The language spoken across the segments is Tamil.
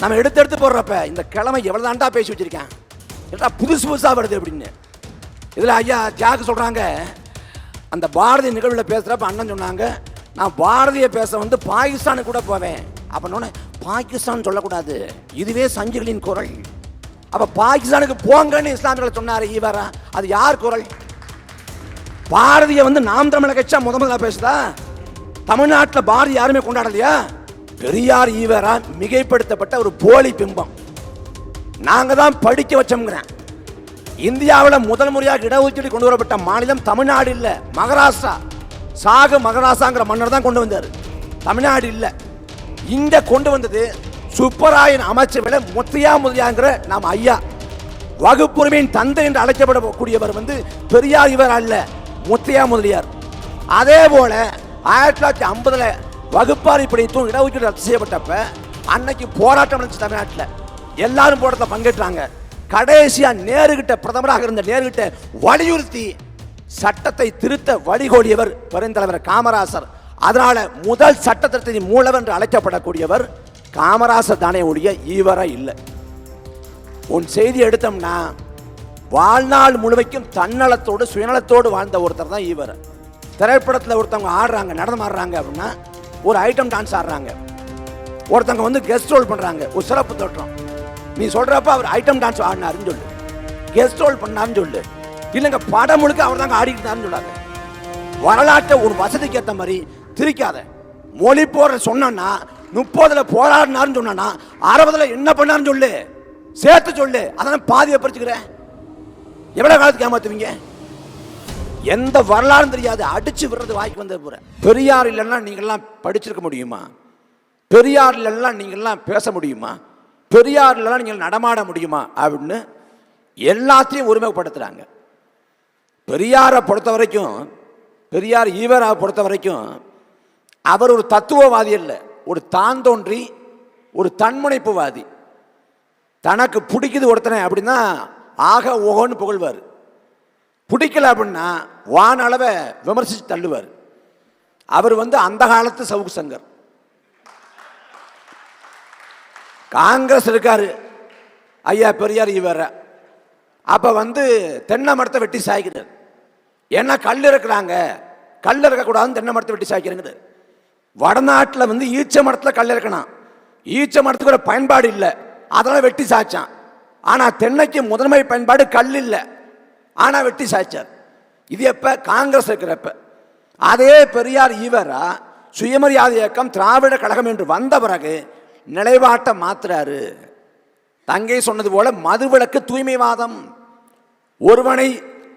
நம்ம எடுத்து எடுத்து போடுறப்ப இந்த கிழமை எவ்வளோ தாண்டா பேசி வச்சுருக்கேன்? ஏடா புதுசு புதுசாக வருது அப்படின்னு. இதில் ஐயா ஜாக்கு சொல்கிறாங்க அந்த பாரதிய நிகழ்வில் பேசுகிறப்ப அண்ணன் சொன்னாங்க நான் பாரதியை பேச வந்து பாகிஸ்தானுக்கு கூட போவேன். அப்படின்னோடனே பாகிஸ்தான் சொல்லக்கூடாது இதுவே சஞ்சுகளின் குரல். அப்போ பாகிஸ்தானுக்கு போங்கன்னு இஸ்லாமியர்கள் சொன்னார் ஈவரா அது யார் குரல்? பாரதியை வந்து நாம் தமிழக கட்சியாக முத முதல்ல பேசுதா? தமிழ்நாட்டில் பாரதி யாருமே கொண்டாடலையா? பெரியார் ஈவரா மிகைப்படுத்தப்பட்ட ஒரு போலி பிம்பம். நாங்கள் தான் படிக்க வச்சோம்ங்கிறேன். இந்தியாவில் முதல் முறையாக இடஒதுக்கீடு கொண்டு வரப்பட்ட மாநிலம் தமிழ்நாடு இல்லை மகாராஷ்டிரா. சாகு மகாராஷ்டிராங்கிற மன்னர் தான் கொண்டு வந்தார். தமிழ்நாடு இல்லை. இங்கே கொண்டு வந்தது சுப்பராயன் அமைச்சர்களை முத்தையா முதலியாங்கிற நாம் ஐயா. வகுப்புரிமையின் தந்தை என்று அழைக்கப்படக்கூடியவர் வந்து பெரியார் இவர் அல்ல முத்தையா முதலியார். அதே போல ஆயிரத்தி தொள்ளாயிரத்தி ஐம்பதில் வகுப்பாரி பிடித்தும் இடஒதுக்கீடு ரத்து செய்யப்பட்டப்ப அன்னைக்கு போராட்டம் நடந்துச்சு தமிழ்நாட்டில். எல்லாரும் போராட்டத்தில் பங்கேற்றாங்க. கடைசியா நேருகிட்ட பிரதமராக இருந்த நேருகிட்ட வலியுறுத்தி சட்டத்தை திருத்த வழிகோடியவர் பெருந்தலைவர் காமராசர். அதனால முதல் சட்ட திருத்தத்தின் மூலவர் என்று அழைக்கப்படக்கூடியவர் காமராசர் தானே ஒழிய ஈவரா இல்லை. உன் செய்தி எடுத்தோம்னா வாழ்நாள் முழுமைக்கும் தன்னலத்தோடு சுயநலத்தோடு வாழ்ந்த ஒருத்தர் தான் ஈவர் திரைப்படத்தில் ஒருத்தவங்க ஆடுறாங்க நடனம் ஆடுறாங்க அப்படின்னா ஒரு ஐட்டம் டான்ஸ் ஆடுறாங்க. ஒருத்தவங்க வந்து கெஸ்ட் ரோல் பண்ணுறாங்க ஒரு சிறப்பு தோற்றம். நீ சொல்கிறப்ப அவர் ஐட்டம் டான்ஸ் ஆடினாருன்னு சொல்லு. கெஸ்ட் ரோல் பண்ணாருன்னு சொல்லு. இல்லைங்க படம் முழுக்க அவர் தாங்க ஆடிக்கிட்டாருன்னு சொல்லாங்க வரலாற்றை ஒரு வசதிக்கு ஏற்ற மாதிரி திரிக்காத. மொழி போடுற சொன்னா முப்பதுல போராடினாருன்னு சொன்னா அறுபதுல என்ன பண்ணாருன்னு சொல்லு. சேர்த்து சொல்லு. அதெல்லாம் பாதியை பறிச்சுக்கிறேன். எவ்வளோ காலத்துக்கு ஏமாத்துவீங்க? எந்த வரலாறும் தெரியாது. அடிச்சு விடுறது வாய்க்கு வந்தது போற பெரியார் இல்லைன்னா நீங்கள்லாம் படிச்சிருக்க முடியுமா? பெரியார் இல்லைன்னா நீங்கள்லாம் பேச முடியுமா? பெரியார் இல்லைன்னா நீங்கள் நடமாட முடியுமா? அப்படின்னு எல்லாத்தையும் உரிமைப்படுத்துகிறாங்க பெரியாரை பொறுத்த வரைக்கும் பெரியார் ஈவராவை பொறுத்த வரைக்கும் அவர் ஒரு தத்துவவாதி இல்லை ஒரு தான் தோன்றி ஒரு தன்முனைப்புவாதி. தனக்கு பிடிக்குது ஒருத்தனை அப்படின்னா ஆக ஓகோன்னு புகழ்வார். பிடிக்கல அப்படின்னா வான அளவை விமர்சித்து தள்ளுவார். அவர் வந்து அந்த காலத்து சவுக்கு சங்கர். காங்கிரஸ் இருக்கார். ஐயா பெரியார் இவர் அப்போ வந்து தென்னை மரத்தை வெட்டி சாய்க்கிறார். ஏன்னா கல் இருக்கிறாங்க. கல் இருக்கக்கூடாதுன்னு தென்னை மரத்தை வெட்டி சாய்க்கிறேங்குது வடநாட்டில் வந்து ஈச்ச மரத்தில் கல் இருக்கணும். ஈச்ச மரத்துக்கு ஒரு பயன்பாடு இல்லை. அதெல்லாம் வெட்டி சாய்ச்சான். ஆனால் தென்னைக்கு முதன்மை பயன்பாடு கல் இல்லை. ஆனால் வெட்டி சாய்ச்சார். இது எப்போ? காங்கிரஸ் இருக்கிறப்ப. அதே பெரியார் ஈவரா சுயமரியாதை இயக்கம் திராவிட கழகம் என்று வந்த பிறகு நிலைப்பாட்டை மாத்துறாரு. தங்கை சொன்னது போல மதுவிலக்கு தூய்மைவாதம். ஒருவனை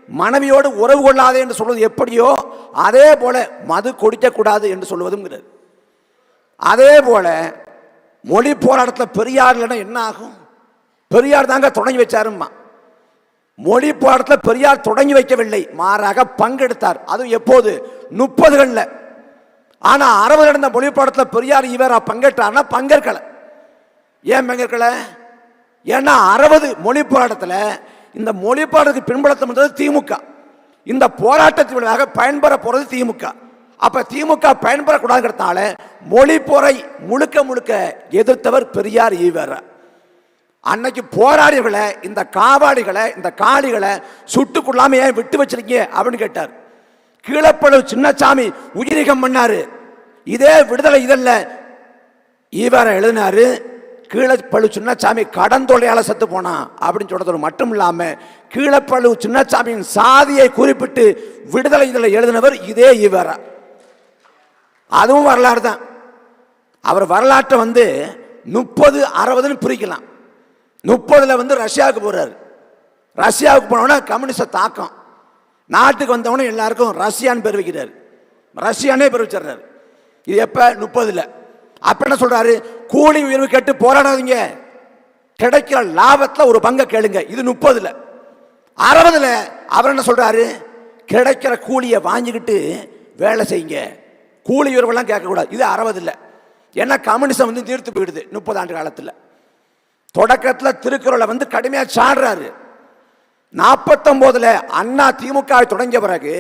மனைவியோடு உறவு கொள்ளாதே என்று சொல்வது எப்படியோ அதே போல மது குடிக்கக்கூடாது என்று சொல்வதும் அதே போல மொழி போராட்டத்தில் பெரியார் இல்லைன்னா என்ன ஆகும்? பெரியார் தாங்க தொடங்கி வச்சாருமா மொழி பாடத்தில் பெரியார் தொடங்கி வைக்கவில்லை. மாறாக பங்கெடுத்தார். அது எப்போது? முப்பதுகளில். ஆனால் அறுபது நடந்த மொழி பாடத்தில் பெரியார் இவர் பங்கேற்றார்னா பங்கேற்கல. ஏன் பங்கேற்கல? ஏன்னா அறுபது மொழி போராட்டத்தில் இந்த மொழி பாடத்துக்கு பின்படுத்த முடிந்தது திமுக. இந்த போராட்டத்தின் விளைவாக பயன்பெற போகிறது திமுக. அப்போ திமுக பயன்பெறக்கூடாதுங்கிறதுனால மொழி போரை முழுக்க முழுக்க எதிர்த்தவர் பெரியார் ஈவர் அன்னைக்கு போராடியவர்களை இந்த காவாடிகளை இந்த காளிகளை சுட்டு கொள்ளாம ஏன் விட்டு வச்சிருக்கீங்க அப்படின்னு கேட்டார். கீழப்பழு சின்னசாமி உயிரிகம் பண்ணாரு. இதே விடுதலை இதல்ல. ஈவரை எழுதினாரு கீழப்பழு சின்னசாமி கடன் கடந்தொலையால செத்து போனான் அப்படின்னு சொல்றது மட்டும் இல்லாம கீழப்பழு சின்னசாமியின் சாதியை குறிப்பிட்டு விடுதலை இதில் எழுதினவர் இதே ஈவரா. அதுவும் வரலாறு தான். அவர் வரலாற்றை வந்து முப்பது அறுபதுன்னு பிரிக்கலாம். முப்பதில் வந்து ரஷ்யாவுக்கு போகிறாரு ரஷ்யாவுக்கு போனோன்னா கம்யூனிஸ்ட தாக்கம். நாட்டுக்கு வந்தவொடனே எல்லாருக்கும் ரஷ்யான்னு பேர் வைக்கிறார். ரஷ்யானே பேர் வச்சிடுறாரு. இது எப்போ? முப்பதில். அப்போ என்ன சொல்கிறாரு கூலி உயர்வு கேட்டு போராடாதீங்க. கிடைக்கிற லாபத்தில் ஒரு பங்கை கேளுங்க. இது முப்பதில். அறுபதில் அவர் என்ன சொல்கிறாரு கிடைக்கிற கூலியை வாங்கிக்கிட்டு வேலை செய்யுங்க. கூலி உயர்வெல்லாம் கேட்கக்கூடாது. இது அறுபதுல. ஏன்னா கம்யூனிசம் வந்து தீர்த்து போயிடுது முப்பது ஆண்டு காலத்தில். தொடக்கத்தில் திருக்குறளை வந்து கடுமையாக சாடுறாரு. நாற்பத்தொம்போதில் அண்ணா திமுக தொடங்கிய பிறகு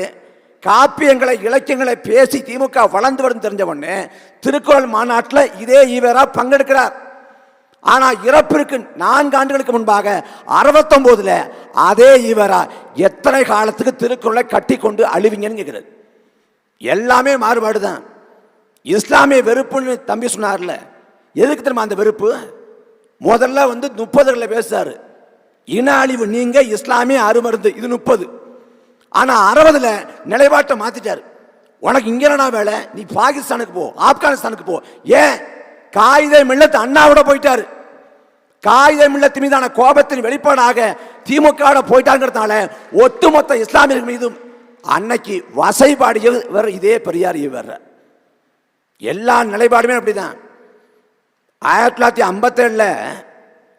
காப்பியங்களை இலக்கியங்களை பேசி திமுக வளர்ந்து வரும் தெரிஞ்ச உடனே திருக்குறள் மாநாட்டில் இதே ஈவரா பங்கெடுக்கிறார். ஆனால் இறப்பிற்கு நான்கு ஆண்டுகளுக்கு முன்பாக அறுபத்தொம்போதில் அதே ஈவரா எத்தனை காலத்துக்கு திருக்குறளை கட்டி கொண்டு அழிவிங்கன்னு கேட்குறது எல்லாமே மாறுபாடு தான் இஸ்லாமிய வெறுப்புன்னு தம்பி சொன்னார்ல. எதுக்கு தெரியுமா அந்த வெறுப்பு? முதல்ல வந்து முப்பதுகளில் பேசுறாரு. இன அழிவு நீங்க இஸ்லாமிய அருமருந்து. இது முப்பது. ஆனா அறுபதுல நிலைப்பாட்டை மாத்திட்டாரு. உனக்கு இங்க வேலை நீ பாகிஸ்தானுக்கு போ ஆப்கானிஸ்தானுக்கு போ. ஏன்? காகித மில்லத்து அண்ணாவோட போயிட்டாரு. காகித மில்லத்து மீதான கோபத்தின் வெளிப்பாடாக திமுக போயிட்டாங்கிறதுனால ஒட்டுமொத்த இஸ்லாமியர்கள் மீதும் அன்னைக்கு வசைபாடியவர் இதே பெரியார் இவர். எல்லா நிலைப்பாடுமே அப்படிதான். ஆயிரத்தி தொள்ளாயிரத்தி ஐம்பத்தேழில்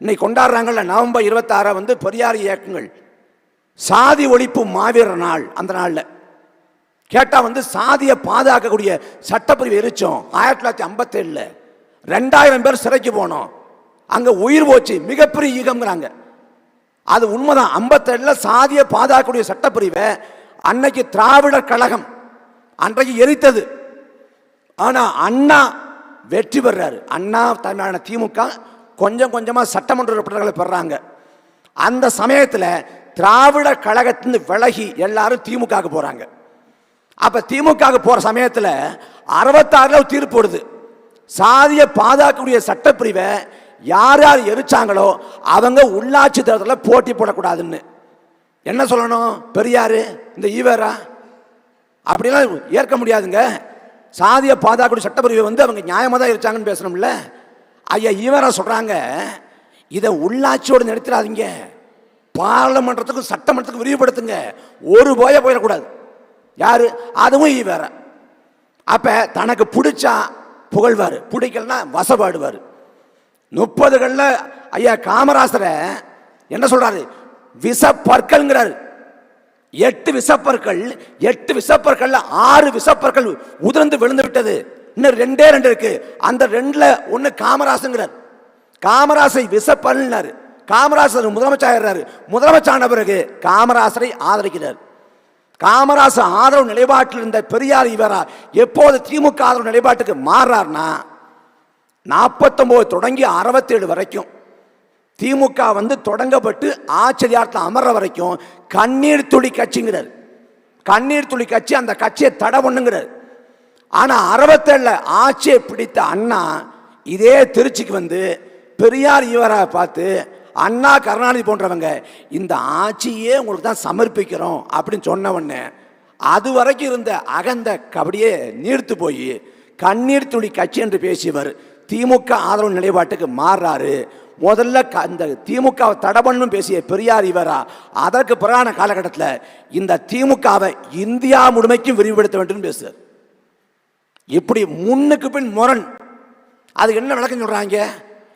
இன்னைக்கு கொண்டாடுறாங்கல்ல நவம்பர் இருபத்தாறை வந்து பெரியார் இயக்கங்கள். சாதி ஒழிப்பு மாவீரர் நாள் அந்த நாளில். கேட்டால் வந்து சாதியை பாதுகாக்கக்கூடிய சட்டப்பிரிவு எரிச்சோம் ஆயிரத்தி தொள்ளாயிரத்தி ஐம்பத்தேழில் ரெண்டாயிரம் பேர் சிறைக்கு போனோம். அங்கே உயிர் போச்சு மிகப்பெரிய ஈகம்ங்கிறாங்க. அது உண்மைதான் ஐம்பத்தேழில் சாதியை பாதுகாக்கக்கூடிய சட்டப்பிரிவை அன்னைக்கு திராவிடர் கழகம் அன்றைக்கு எரித்தது. ஆனால் அண்ணா வெற்றி பெறாரு. அண்ணா தலைமையான திமுக கொஞ்சம் கொஞ்சமாக சட்டமன்ற உறுப்பினர்களை பெறாங்க. அந்த சமயத்தில் திராவிட கழகத்திலிருந்து விலகி எல்லாரும் திமுகவுக்கு போகிறாங்க அப்போ திமுகவுக்கு போகிற சமயத்தில் அறுபத்தாறுல தீர்ப்பு வருது சாதியை பாதுகாக்கக்கூடிய சட்டப்பிரிவை யார் யார் எரிச்சாங்களோ அவங்க உள்ளாட்சி தேர்தலில் போட்டி போடக்கூடாதுன்னு. என்ன சொல்லணும்? பெரியார் இந்த ஈவேரா? அப்படிலாம் ஏற்க முடியாதுங்க. சாதிய பாதுகாக்கூடிய சட்டப்பிரிவை வந்து அவங்க நியாயமாக தான் இருச்சாங்கன்னு பேசணும்ல ஐயா ஈவராக சொல்கிறாங்க இதை உள்ளாட்சியோடு நிறுத்திடாதீங்க. பாராளுமன்றத்துக்கும் சட்டமன்றத்துக்கும் விரிவுபடுத்துங்க. ஒரு போய போயிடக்கூடாது. யார்? அதுவும் ஈவேரா அப்போ தனக்கு பிடிச்சா புகழ்வார். பிடிக்கலனா வசப்பாடுவார். முப்பதுகளில் ஐயா காமராசரை என்ன சொல்கிறாரு விஷ பற்கள்ங்கிறாரு எட்டு விசப்பற்கள் எட்டு விசப்பற்கள்ல ஆறு விசப்பற்கள் உதிர்ந்து விழுந்து விட்டது. இன்னும் ரெண்டே ரெண்டு இருக்கு. அந்த ரெண்டுல ஒன்னு காமராசுங்கிறார் காமராசை விசப்பல்னாரு. காமராசர் முதலமைச்சர் முதலமைச்சான பிறகு காமராசரை ஆதரிக்கிறார். காமராசர் ஆதரவு நிலைப்பாட்டில் இருந்த பெரியார் இவரா எப்போது திமுக ஆதரவு நிலைப்பாட்டுக்கு மாறுறார்னா நாற்பத்தொம்போது தொடங்கி அறுபத்தேழு வரைக்கும். திமுக வந்து தொடங்கப்பட்டு ஆச்சரியார்த்தம் அமர்ற வரைக்கும் கண்ணீர் துளி கட்சிங்கிறார். கண்ணீர் துளி கட்சி அந்த கட்சியை தடை பண்ணுங்கிறார். ஆனால் அறுபத்தேழில் ஆட்சியை பிடித்த அண்ணா இதே திருச்சிக்கு வந்து பெரியார் இவரை பார்த்து அண்ணா கருணாநிதி போன்றவங்க இந்த ஆட்சியே உங்களுக்கு தான் சமர்ப்பிக்கிறோம் அப்படின்னு சொன்ன உடனே அது வரைக்கும் இருந்த அகந்த கபடியே நீர்த்து போய் கண்ணீர் துளி கட்சி என்று பேசியவர் திமுக ஆதரவு நிலைப்பாட்டுக்கு மாறுறாரு. முதல்ல க- இந்த திமுகவை தடை பண்ணணும் பேசிய பெரியார் இவரா? அதற்கு பிறகான காலகட்டத்தில் இந்த திமுகவை இந்தியா முழுமைக்கும் விரிவுபடுத்த வேண்டும் பேசுறார். இப்படி முன்னுக்கு பின் முரண். அது என்ன விளக்கம் சொல்கிறாங்க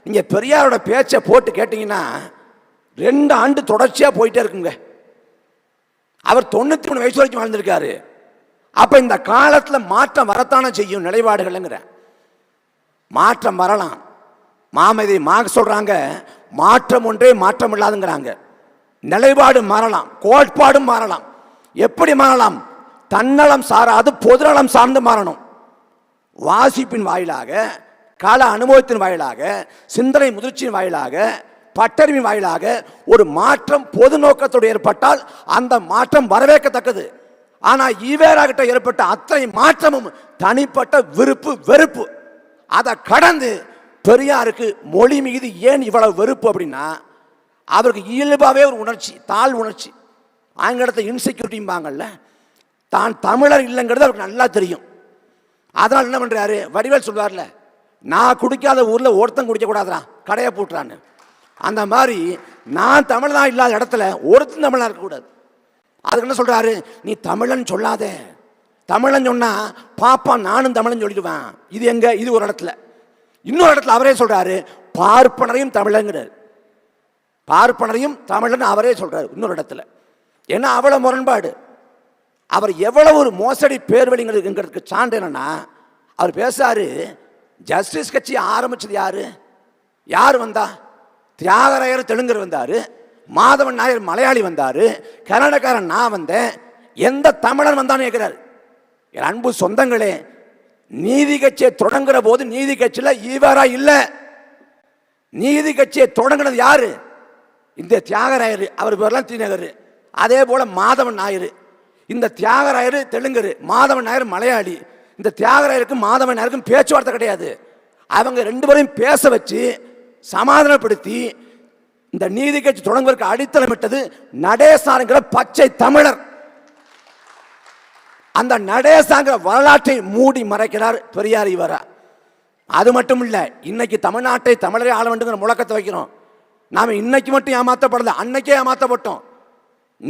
நீங்கள் பெரியாரோட பேச்சை போட்டு கேட்டிங்கன்னா ரெண்டு ஆண்டு தொடர்ச்சியாக போயிட்டே இருக்குங்க. அவர் தொண்ணூற்றி மூணு வயசு வரைக்கும் வாழ்ந்திருக்காரு. அப்போ இந்த காலத்தில் மாற்றம் வரத்தானே செய்யும் நிலைப்பாடுகள்ங்கிற மாற்றம் வரலாம். மாமதி மாக சொல்றாங்க மாற்றம் ஒன்றே மாற்றம் இல்லாதுங்கிறாங்க நிலைப்பாடு மாறலாம் கோட்பாடும் மாறலாம். எப்படி மாறலாம்? தன்னலம் சாராது பொதுநலம் சார்ந்து மாறணும். வாசிப்பின் வாயிலாக கால அனுபவத்தின் வாயிலாக சிந்தனை முதிர்ச்சியின் வாயிலாக பட்டறிவின் வாயிலாக ஒரு மாற்றம் பொது நோக்கத்தோடு ஏற்பட்டால் அந்த மாற்றம் வரவேற்கத்தக்கது. ஆனால் ஈவேராகிட்ட ஏற்பட்ட அத்தனை மாற்றமும் தனிப்பட்ட விருப்பு வெறுப்பு. அதை கடந்து பெரியாருக்கு மொழி மீது ஏன் இவ்வளவு வெறுப்பு அப்படின்னா அவருக்கு இயல்பாகவே ஒரு உணர்ச்சி தாழ் உணர்ச்சி. ஆங்கிலத்தை இன்செக்யூரிட்டிம்பாங்கல்ல தான் தமிழர் இல்லைங்கிறது அவருக்கு நல்லா தெரியும். அதனால் என்ன பண்ணுறாரு வடிவேல் சொல்வார்ல நான் குடிக்காத ஊரில் ஒருத்தன் குடிக்க கடையை போட்டுறான்னு. அந்த மாதிரி நான் தமிழனா இல்லாத இடத்துல ஒருத்தன் தமிழாக இருக்கக்கூடாது அதுக்கு என்ன சொல்கிறாரு நீ தமிழன் சொல்லாத. தமிழன் சொன்னால் பாப்பா நானும் தமிழன் சொல்லிடுவேன். இது எங்கே? இது ஒரு இடத்துல. இன்னொரு இடத்துல அவரே சொல்றாரு பார்ப்பனரையும் தமிழங்கிறார். பார்ப்பனரையும் தமிழன் அவரே சொல்றாரு இன்னொரு இடத்துல. ஏன்னா அவ்வளவு முரண்பாடு. அவர் எவ்வளவு ஒரு மோசடி பேர்வழிங்கிறதுக்கு சான்று என்னன்னா அவர் பேசாரு ஜஸ்டிஸ் கட்சி ஆரம்பிச்சது யாரு? யார் வந்தா? தியாகராயர் தெலுங்கர் வந்தார் மாதவன் நாயர் மலையாளி வந்தார் கர்நாடகாரன் நான் வந்தேன் எந்த தமிழன் வந்தான்னு கேட்குறாரு என் அன்பு சொந்தங்களே நீதி கட்சியை தொடங்குற போது நீதி கட்சியில் ஈவரா இல்லை. நீதி கட்சியை தொடங்கினது யாரு? இந்த தியாகராயர். அவர் பேர்லாம் தீநகர் அதே போல மாதவன் நாயர். இந்த தியாகராயர் தெலுங்கர் மாதவன் நாயர் மலையாளி. இந்த தியாகராயருக்கும் மாதவன் நாயருக்கும் பேச்சுவார்த்தை கிடையாது. அவங்க ரெண்டு பேரையும் பேச வச்சு சமாதானப்படுத்தி இந்த நீதி கட்சி தொடங்குவதற்கு அடித்தளமிட்டது நடேசாருங்கிற பச்சை தமிழர். அந்த நடேசாங்கிற வரலாற்றை மூடி மறைக்கிறார் பெரியார் இவரா. அது மட்டும் இல்லை இன்னைக்கு தமிழ்நாட்டை தமிழரே ஆள வேண்டுங்கிற முழக்கத்தை வைக்கிறோம். நாம் இன்னைக்கு மட்டும் ஏமாத்தப்படல அன்னைக்கே ஏமாத்தப்பட்டோம்.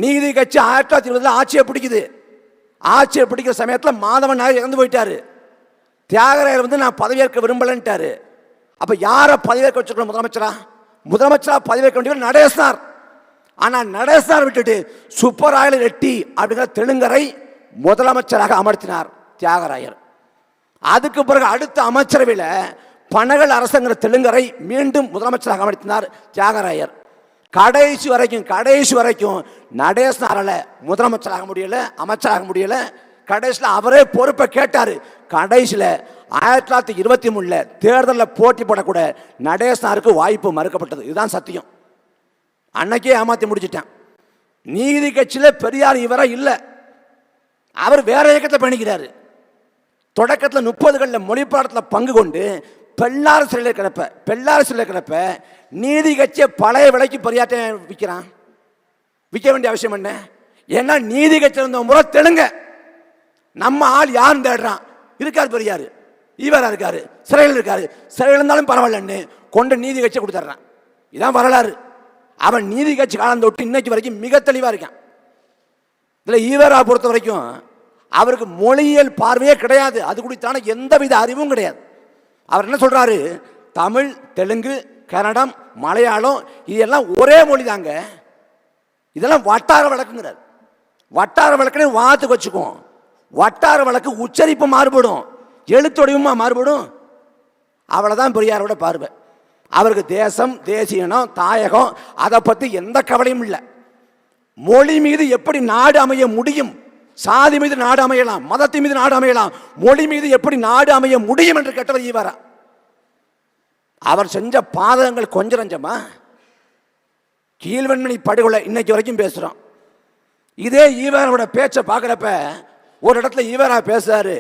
நீதி கட்சி ஆயிரத்தி தொள்ளாயிரத்தி இருபதில் ஆட்சியை பிடிக்குது. ஆட்சியை பிடிக்கிற சமயத்தில் மாதவன் நாயர் இறந்து போயிட்டாரு. தியாகராயர் வந்து நான் பதவியேற்க விரும்பலன்ட்டாரு. அப்போ யாரை பதவியேற்க வச்சுக்கணும் முதலமைச்சரா? முதலமைச்சரா பதவியேற்க வேண்டிய நடேசனார். ஆனால் நடேசனார் விட்டுட்டு சுப்பராயல் ரெட்டி அப்படிங்கிற தெலுங்கரை முதலமைச்சராக அமர்த்தினார் தியாகராயர். அதுக்கு பிறகு அடுத்த அமைச்சரவையில் பனகல் அரசங்கிற தெலுங்கரை மீண்டும் முதலமைச்சராக அமர்த்தினார் தியாகராயர். கடைசி வரைக்கும் கடைசி வரைக்கும் நடேசனாரில் முதலமைச்சராக முடியல அமைச்சராக முடியல. கடைசியில் அவரே பொறுப்பை கேட்டார். கடைசியில் ஆயிரத்தி தொள்ளாயிரத்தி இருபத்தி மூணில் தேர்தலில் போட்டி போடக்கூட நடேசனாருக்கு வாய்ப்பு மறுக்கப்பட்டது. இதுதான் சத்தியம். அன்னைக்கே ஏமாற்றி முடிச்சிட்டேன். நீதி கட்சியில் பெரியார் இவரா இல்லை. அவர் வேற இயக்கத்தை பண்ணிக்கிறாரு தொடக்கத்தில் முப்பதுகளில் மொழிப்பாடத்தில் பங்கு கொண்டு பெல்லார் சிலையில் இருக்கிறப்ப பெல்லார் சிலையில் இருக்கிறப்ப நீதி கட்சியை பழைய விலைக்கு பெரியாட்ட விற்கிறான் விற்க வேண்டிய அவசியம் என்ன? ஏன்னா நீதி கட்சி இருந்த முறை தெலுங்க. நம்ம ஆள் யாரும் தேடுறான். இருக்கார் பெரியார். ஈவராக இருக்காரு. சிறையில் இருக்காரு. சிறையில் இருந்தாலும் பரவாயில்லன்னு கொண்டு நீதி கட்சியை கொடுத்துட்றான். இதான் வரலாறு. அவன் நீதி கட்சி காலம் தொட்டு இன்னைக்கு வரைக்கும் மிக தெளிவாக இருக்கான். இதில் ஈவரா பொறுத்த வரைக்கும் அவருக்கு மொழியியல் பார்வையே கிடையாது. அது குறித்தான எந்தவித அறிவும் கிடையாது. அவர் என்ன சொல்கிறாரு தமிழ் தெலுங்கு கன்னடம் மலையாளம் இதெல்லாம் ஒரே மொழி தாங்க இதெல்லாம் வட்டார வழக்குங்கிறார். வட்டார வழக்குன்னு வாத்துக்கு வச்சுக்குவோம். வட்டார வழக்கு உச்சரிப்பு மாறுபடும். எழுத்தொடையுமா மாறுபடும். அவ்வளோதான் பெரியாரோட பார்வை. அவருக்கு தேசம் தேசியனம் தாயகம் அதை பற்றி எந்த கவலையும் இல்லை. மொழி மீது எப்படி நாடு அமைய முடியும்? சாதி மீது நாடு அமையலாம் மதத்தின் மீது நாடு அமையலாம் மொழி மீது எப்படி நாடு அமைய முடியும் என்று கேட்டவர் ஈவரா அவர் செஞ்ச பாதகங்கள் கொஞ்சம் நஞ்சமா? கீழ்வன்மணி படுகொலை இன்னைக்கு வரைக்கும் பேசுகிறோம் இதே ஈவரோட பேச்சை பார்க்குறப்ப ஒரு இடத்துல ஈவரா பேசுறாரு.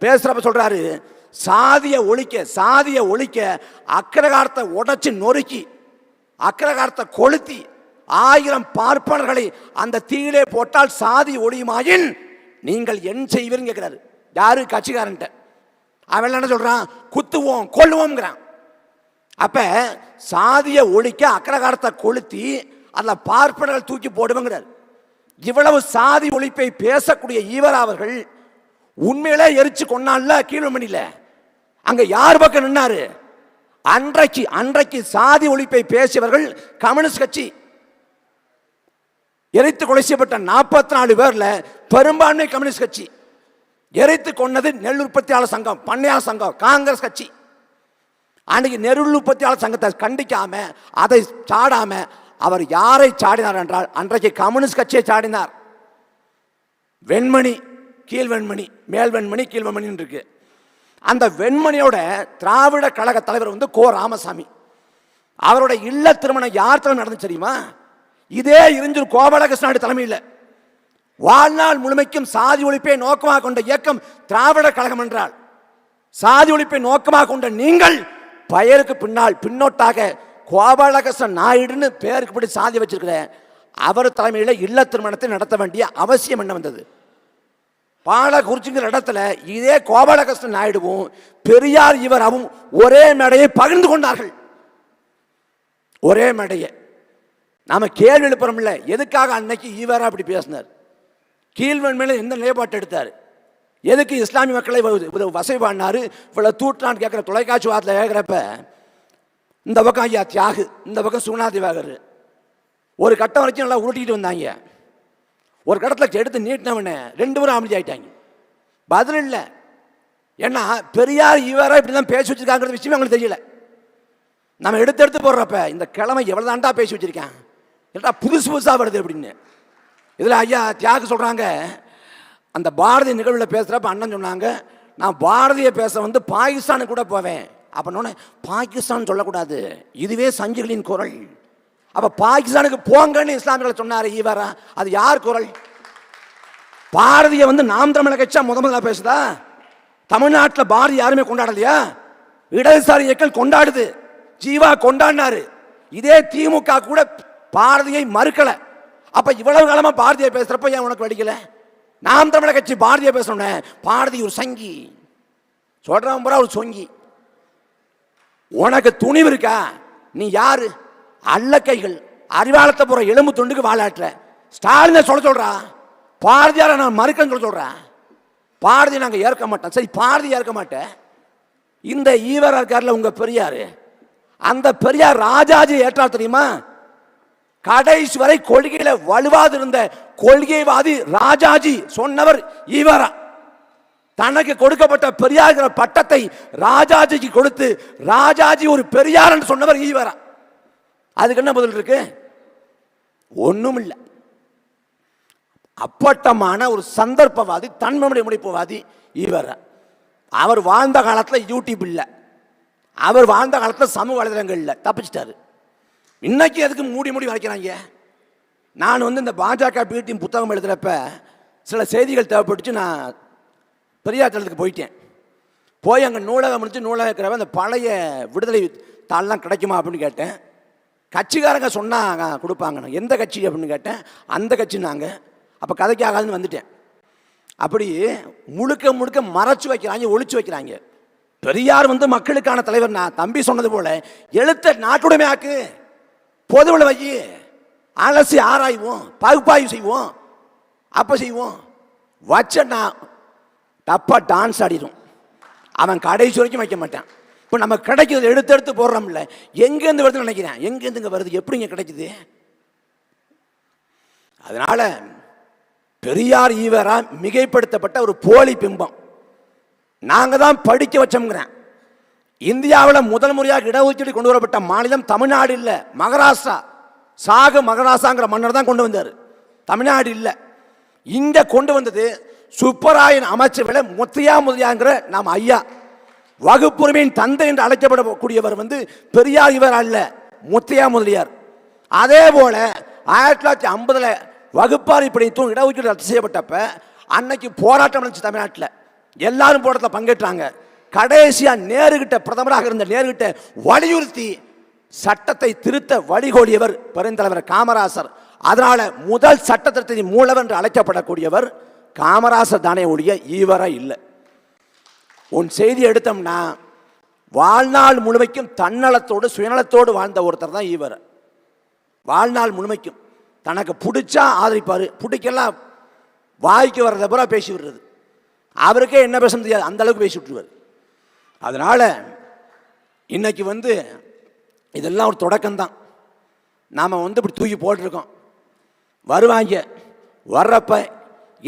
பேசுகிறப்ப சொல்கிறாரு சாதியை ஒழிக்க சாதியை ஒழிக்க அக்கரகாரத்தை உடச்சி நொறுக்கி அக்கரகாரத்தை கொளுத்தி ஆயிரம் பார்ப்பனர்களை அந்த தீயிலே போட்டால் சாதி ஒளியுமாயின்? நீங்கள் என் செய்வீர்னு கேட்கிறாரு. யாரு? கட்சிக்காரன்ட்ட. அவன் என்ன சொல்றான்? குத்துவோம் கொள்ளுவோங்கிறான் அப்ப சாதியை ஒழிக்க அக்ரகாரத்தை கொளுத்தி அதில் பார்ப்பனர்கள் தூக்கி போடுவோங்கிறார். இவ்வளவு சாதி ஒழிப்பை பேசக்கூடிய ஈவர் அவர்கள் உண்மையிலே எரிச்சு கொண்டான்ல கீழ்மணியில. அங்க யார் பக்கம் நின்னாரு? அன்றைக்கு அன்றைக்கு சாதி ஒழிப்பை பேசியவர்கள் கம்யூனிஸ்ட் கட்சி எரித்து கொலை செய்யப்பட்ட நாற்பத்தி நாலு பேரில் பெரும்பான்மை கம்யூனிஸ்ட் கட்சி. எரித்து கொண்டது நெல் உற்பத்தியாளர் சங்கம் பண்ணையாளர் சங்கம் காங்கிரஸ் கட்சி. அன்னைக்கு நெருள் உற்பத்தியாளர் சங்கத்தை கண்டிக்காம அதை சாடாம அவர் யாரை சாடினார் என்றால் அன்றைக்கு கம்யூனிஸ்ட் கட்சியை சாடினார். வெண்மணி கீழ் வெண்மணி மேல் வெண்மணி கீழ் வெண்மணின்னு இருக்கு. அந்த வெண்மணியோட திராவிட கழக தலைவர் வந்து கோ. ராமசாமி. அவரோட இல்ல திருமணம் யார் தலைவர் நடந்துச்சு தெரியுமா? இதே இருஞ்சூர் கோபாலகிருஷ்ணாடி தலைமையில் வாழ்நாள் முழுமைக்கும் சாதி ஒழிப்பை நோக்கமாக கொண்ட இயக்கம் திராவிட கழகம் என்றால் சாதி ஒழிப்பை நோக்கமாக கொண்ட நீங்கள் பெயருக்கு பின்னால் பின்னோட்டாக கோபாலகிருஷ்ணன் நாயுடுன்னு பேருக்கு படி சாதி வச்சிருக்கிறேன் அவர் தலைமையில் இல்ல திருமணத்தை நடத்த வேண்டிய அவசியம் என்ன வந்தது? பாலகுறிச்சிங்கிற இடத்துல இதே கோபாலகிருஷ்ணன் நாயுடுவும் பெரியார் இவராவும் ஒரே மேடையை பகிர்ந்து கொண்டார்கள். ஒரே மேடையை. நாம கேள்வி எழுப்புறோம் இல்லை எதுக்காக அன்னைக்கு ஈவரா அப்படி பேசினார்? கீழ்வன் மேலே எந்த நிலைப்பாட்டு எடுத்தார்? எதுக்கு இஸ்லாமிய மக்களை வசதி பண்ணார் இவ்வளோ தூட்டான்னு கேட்குற தொலைக்காட்சி வாரத்தில் கேட்குறப்ப இந்த பக்கம் ஐயா தியாகு இந்த பக்கம் சுகுணா திவாகர் ஒரு கட்டம் வரைக்கும் நல்லா உருட்டிக்கிட்டு வந்தாங்க. ஒரு கட்டத்தில் எடுத்து நீட்டினவனே ரெண்டு பேரும் அமைதி ஆகிட்டாங்க பதில் இல்லை. ஏன்னா பெரியார் இவராக இப்படி தான் பேசி வச்சிருக்காங்கிற விஷயம் அவங்களுக்கு தெரியல. நம்ம எடுத்து எடுத்து போடுறப்ப இந்த கிழமை எவ்வளோ தாண்டா பேசி வச்சிருக்கேன்? ஏட்டா புதுசு புதுசாக வருது அப்படின்னு. இதில் ஐயா தியாக சொல்கிறாங்க அந்த பாரதி நிகழ்வில் பேசுகிறப்ப அண்ணன் சொன்னாங்க நான் பாரதியை பேச வந்து பாகிஸ்தானுக்கு கூட போவேன். அப்படின்னோடனே பாகிஸ்தான் சொல்லக்கூடாது இதுவே சஞ்சிகளின் குரல். அப்போ பாகிஸ்தானுக்கு போங்கன்னு இஸ்லாமியர்கள் சொன்னார் ஈவரா அது யார் குரல்? பாரதியை வந்து நாம் தமிழக கட்சியாக முத முதலாக பேசுதா? தமிழ்நாட்டில் பாரதி யாருமே கொண்டாடலையா? இடதுசாரி இயக்கம் கொண்டாடுது. ஜீவா கொண்டாடினாரு. இதே திமுக கூட பாரதியை மறுக்கலை. அப்போ இவ்வளவு காலமாக பாரதியை பேசுகிறப்ப ஏன் உனக்கு வெடிக்கல? நாம் தமிழக கட்சி பாரதியை பேசணும்னே. பாரதி ஒரு சங்கி. சொல்கிறவன் பூரா ஒரு சொங்கி. உனக்கு துணிவு இருக்கா? நீ யாரு? அல்லக்கைகள். அறிவாளத்தை போகிற எலும்பு துண்டுக்கு வாழாட்டுற. ஸ்டாலினை சொல்ல சொல்கிறா பாரதியாரை நான் மறுக்கன்னு சொல்ல சொல்கிறேன் பாரதி நாங்கள் ஏற்க மாட்டோம். சரி பாரதி ஏற்க மாட்டேன் இந்த ஈவராக இருக்கார்ல உங்கள் பெரியார். அந்த பெரியார் ராஜாஜி ஏற்றார் தெரியுமா? கடைசி வரை கொள்கையில வலுவாது இருந்த கொள்கைவாதி ராஜாஜி சொன்னவர் ஈவரா தனக்கு கொடுக்கப்பட்ட பெரியார் பட்டத்தை ராஜாஜிக்கு கொடுத்து ராஜாஜி ஒரு பெரியார் என்று சொன்னவர் ஈவரா அதுக்கு என்ன பதில் இருக்கு? ஒண்ணும் இல்லை அப்பட்டமான ஒரு சந்தர்ப்பவாதி தன்மமுடைய முடிப்புவாதி இவர். அவர் வாழ்ந்த காலத்தில் யூடியூப் இல்லை. அவர் வாழ்ந்த காலத்தில் சமூக வலைதளங்கள் இல்லை. தப்பிச்சிட்டாரு. இன்னைக்கு எதுக்கு மூடி மூடி வரைக்கிறாங்க நான் வந்து இந்த பாஜக பீட்டின் புத்தகம் எழுதுகிறப்ப சில செய்திகள் தேவைப்பட்டுச்சு நான் பெரியாத்தளத்துக்கு போயிட்டேன். போய் அங்கே நூலகம் முடிச்சு நூலகம் இருக்கிறவ அந்த பழைய விடுதலை தாள்லாம் கிடைக்குமா அப்படின்னு கேட்டேன். கட்சிக்காரங்க சொன்னாங்க கொடுப்பாங்க எந்த கட்சி அப்படின்னு கேட்டேன். அந்த கட்சி நாங்கள் அப்போ கதைக்கு ஆகாதுன்னு வந்துட்டேன். அப்படி முழுக்க முழுக்க மறைச்சு வைக்கிறாங்க ஒழிச்சு வைக்கிறாங்க. பெரியார் வந்து மக்களுக்கான தலைவர் நான் தம்பி சொன்னது போல் எழுத்த நாட்டுடைமையாக்கு. பொதுவில் வை அலசி ஆராய்வோம் பகுப்பாய்வு செய்வோம் அப்போ செய்வோம். வச்சனா தப்பா டான்ஸ் ஆடிடும் அவன் கடைசி வரைக்கும் வைக்க மாட்டான். இப்போ நம்ம கிடைக்கிறது எடுத்து எடுத்து போடுறோம்ல எங்கேருந்து வருதுன்னு நினைக்கிறேன். எங்கேருந்துங்க வருது? எப்படிங்க கிடைக்குது? அதனால பெரியார் ஈவரா மிகைப்படுத்தப்பட்ட ஒரு போலி பிம்பம். நாங்கள் தான் படிக்க வச்சோங்கிறேன் இந்தியாவில் முதல் முறையாக இடஒதுக்கீடு கொண்டு வரப்பட்ட மாநிலம் தமிழ்நாடு இல்லை மகாராஷ்டிரா. சாகு மகாராஷ்டிராங்கிற மன்னர் தான் கொண்டு வந்தார். தமிழ்நாடு இல்லை. இங்கே கொண்டு வந்தது சுப்பராயன் அமைச்சர்களை முத்தையா முதலியாங்கிற நாம் ஐயா. வகுப்புரிமையின் தந்தை என்று அழைக்கப்படக்கூடியவர் வந்து பெரியார் இவர் அல்ல முத்தையா முதலியார். அதே போல ஆயிரத்தி தொள்ளாயிரத்தி ஐம்பதுல வகுப்பாரி பிடித்தும் இடஒதுக்கீடு ரத்து செய்யப்பட்டப்ப அன்னைக்கு போராட்டம் நடந்துச்சு தமிழ்நாட்டில். எல்லாரும் போராட்டத்தில் பங்கேற்றாங்க. கடைசியாக நேருகிட்ட பிரதமராக இருந்த நேருகிட்ட வலியுறுத்தி சட்டத்தை திருத்த வழிகோடியவர் பெருந்தலைவர் காமராசர். அதனால முதல் சட்டத்திட்டத்தின் திருத்தத்தின் மூலவர் என்று அழைக்கப்படக்கூடியவர் காமராசர் தானே ஒழிய ஈவரா இல்லை. உன் செய்தி எடுத்தோம்னா வாழ்நாள் முழுமைக்கும் தன்னலத்தோடு சுயநலத்தோடு வாழ்ந்த ஒருத்தர் தான் ஈவர் வாழ்நாள் முழுமைக்கும். தனக்கு பிடிச்சா ஆதரிப்பார் பிடிக்கலாம் வாய்க்கு வர்றத பூரா பேசி விடுறது. அவருக்கே என்ன பேச முடியாது அந்தளவுக்கு பேசி விட்டுருவார். அதனால் இன்றைக்கி வந்து இதெல்லாம் ஒரு தொடக்கம்தான். நாம் வந்து இப்படி தூக்கி போட்டிருக்கோம். வருவாங்க. வர்றப்ப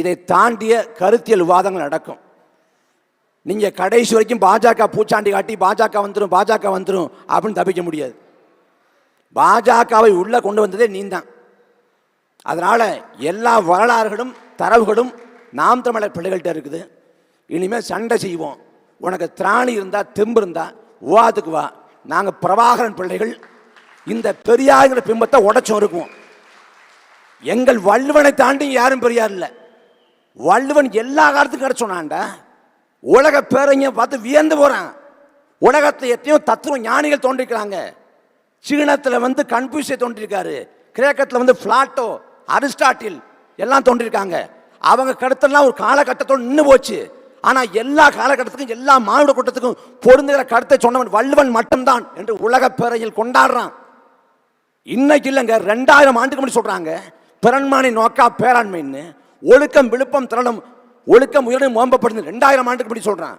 இதை தாண்டிய கருத்தியல் விவாதங்கள் நடக்கும். நீங்கள் கடைசி வரைக்கும் பாஜக பூச்சாண்டி காட்டி பாஜக வந்துடும் பாஜக வந்துடும் அப்படின்னு தப்பிக்க முடியாது. பாஜகவை உள்ளே கொண்டு வந்ததே நீந்தான். அதனால் எல்லா வரலாறுகளும் தரவுகளும் நாம் தமிழர் பிள்ளைகள்கிட்ட இருக்குது. இனிமேல் சண்டை செய்வோம். உனக்கு திராணி இருந்தால் தெம்பு இருந்தால் விவாதத்துக்கு வா. நாங்கள் பிரபாகரன் பிள்ளைகள் இந்த பெரியாருங்கிற பிம்பத்தை உடச்சோம் இருக்குவோம். எங்கள் வள்ளுவனை தாண்டி யாரும் பெரியார் இல்லை. வள்ளுவன் எல்லா காலத்துக்கும் கிடச்சோனாண்டா உலக பேரங்க பார்த்து வியந்து போகிறான் உலகத்தை எத்தனையோ தத்துவ ஞானிகள் தோன்றிருக்கிறாங்க. சீனத்தில் வந்து கன்ஃபியூசியை தோன்றிருக்காரு. கிரேக்கத்தில் வந்து பிளாட்டோ அரிஸ்டாட்டில் எல்லாம் தோன்றிருக்காங்க. அவங்க கருத்தெல்லாம் ஒரு காலகட்டத்தோடு நின்று போச்சு. ஆனால் எல்லா காலகட்டத்துக்கும் எல்லா மானுட கூட்டத்துக்கும் பொருந்துகிற கருத்தை சொன்னவன் வள்ளுவன் மட்டும்தான் என்று உலக பேரையில் கொண்டாடுறான். இன்னைக்கு இல்லைங்க ரெண்டாயிரம் ஆண்டுக்கு முன்னாடி சொல்கிறாங்க பிறன்மானை நோக்கா பேராண்மைன்னு ஒழுக்கம் விழுப்பம் திறனும் ஒழுக்கம் உயிரினும் ஓம்பப்படுது ரெண்டாயிரம் ஆண்டுக்கு முன்னாடி சொல்கிறான்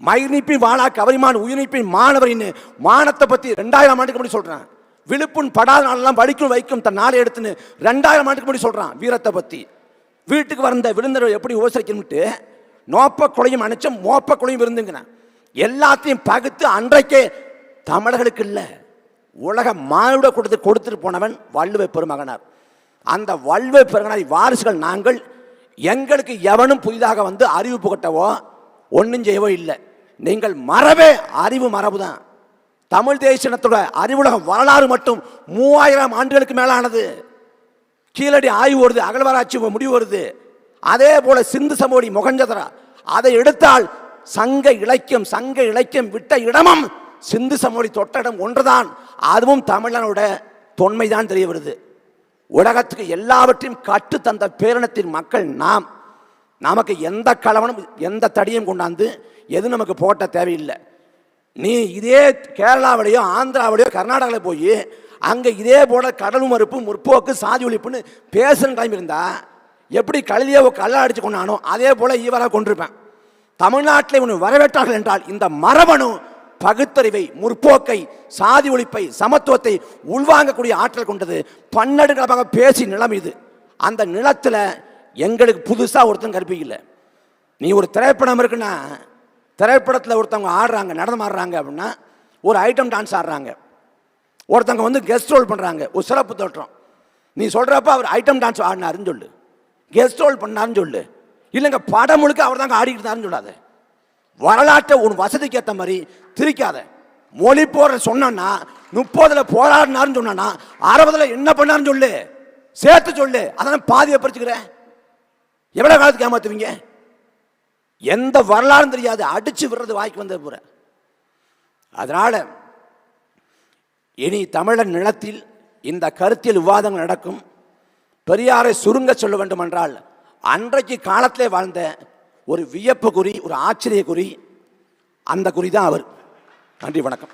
மயிர்நீப்பின் வாழா கவரிமான் உயிர்நீப்பின் மாணவரின்னு மானத்தை பற்றி ரெண்டாயிரம் ஆண்டுக்கு முன்னாடி சொல்கிறான் விழுப்புண் படாத நாளெல்லாம் வடிக்கும் வைக்கும் தன் நாளை எடுத்துன்னு ரெண்டாயிரம் ஆண்டுக்கு முன்னாடி சொல்கிறான் வீரத்தை பற்றி வீட்டுக்கு வந்த விருந்தர் எப்படி யோசிக்கணும்ட்டு நோப்ப குழையும் அணைச்சும் மோப்ப இருந்துங்கண்ணா எல்லாத்தையும் பகுத்து அன்றைக்கே தமிழர்களுக்கு இல்லை உலக மானுட கொடுத்து கொடுத்துட்டு போனவன் வள்ளுவை பெருமகனார். அந்த வள்ளுவை பெருமகனார் வாரிசுகள் நாங்கள் எங்களுக்கு எவனும் புதிதாக வந்து அறிவு புகட்டவோ ஒன்றும் செய்யவோ இல்லை. நீங்கள் மரபே அறிவு மரபு தான் தமிழ் தேசியத்தோட அறிவுலகம் வரலாறு மட்டும் மூவாயிரம் ஆண்டுகளுக்கு மேலானது. கீழடி ஆய்வு வருது அகழ்வாராய்ச்சி முடிவு வருது. அதே போல சிந்து சமோடி மொகஞ்சதரா. அதை எடுத்தால் சங்க இலக்கியம் சங்க இலக்கியம் விட்ட இடமும் சிந்து சமோடி தொட்ட இடம் ஒன்றுதான். அதுவும் தமிழனோட தொன்மைதான் தெரிய வருது. உலகத்துக்கு எல்லாவற்றையும் கற்று தந்த பேரினத்தின் மக்கள் நாம். நமக்கு எந்த கலவனும் எந்த தடியும் கொண்டாந்து எது நமக்கு போட்ட தேவையில்லை. நீ இதே கேரளாவிலையோ ஆந்திராவிலையோ கர்நாடகாவில் போய் அங்கே இதே போல கடல் மறுப்பு முற்போக்கு சாதி ஒழிப்புன்னு பேசுகிற டைம் இருந்தால் எப்படி கழுதியை கல்லா அடிச்சு கொண்டானோ அதே போல ஈவராக கொண்டிருப்பேன் தமிழ்நாட்டில் உன்னை வரவேற்றார்கள் என்றால் இந்த மரபணு பகுத்தறிவை முற்போக்கை சாதி ஒழிப்பை சமத்துவத்தை உள்வாங்கக்கூடிய ஆற்றல் கொண்டது பன்னெடுகளாக பேசி நிலம் இது. அந்த நிலத்தில் எங்களுக்கு புதுசாக ஒருத்தன் கற்பிக்கல நீ ஒரு திரைப்படம் இருக்குன்னா திரைப்படத்தில் ஒருத்தவங்க ஆடுறாங்க நடனம் ஆடுறாங்க அப்படின்னா ஒரு ஐட்டம் டான்ஸ் ஆடுறாங்க. ஒருத்தவங்க வந்து கெஸ்ட் ரோல் பண்ணுறாங்க ஒரு சிறப்பு தோற்றம். நீ சொல்கிறப்ப அவர் ஐட்டம் டான்ஸ் ஆடினாருன்னு சொல்லு. கெஸ்ட் ரோல் பண்ணாருன்னு சொல்லு. இல்லைங்க படம் முழுக்க அவர் தாங்க ஆடிக்கிட்டு இருந்தாருன்னு சொல்லாத. வரலாற்றை உன் வசதிக்கு ஏற்ற மாதிரி திரிக்காத. மொழி போடுற சொன்னா முப்பதுல போராடினாருன்னு சொன்னா அறுபதுல என்ன பண்ணாருன்னு சொல்லு. சேர்த்து சொல்லு. அதான் பாதியை பறிச்சுக்கிறேன். எவ்வளோ காலத்துக்கு ஏமாத்துவீங்க? எந்த வரலாறும் தெரியாது. அடிச்சு விடுறது வாய்க்கு வந்த போற அதனால இனி தமிழன் நிலத்தில் இந்த கருத்தியல் விவாதங்கள் நடக்கும். பெரியாரை சுருங்க சொல்ல வேண்டும் என்றால் அன்றைக்கு காலத்திலே வாழ்ந்த ஒரு வியப்பு குறி ஒரு ஆச்சரிய குறி அந்த குறி தான் அவர். நன்றி வணக்கம்.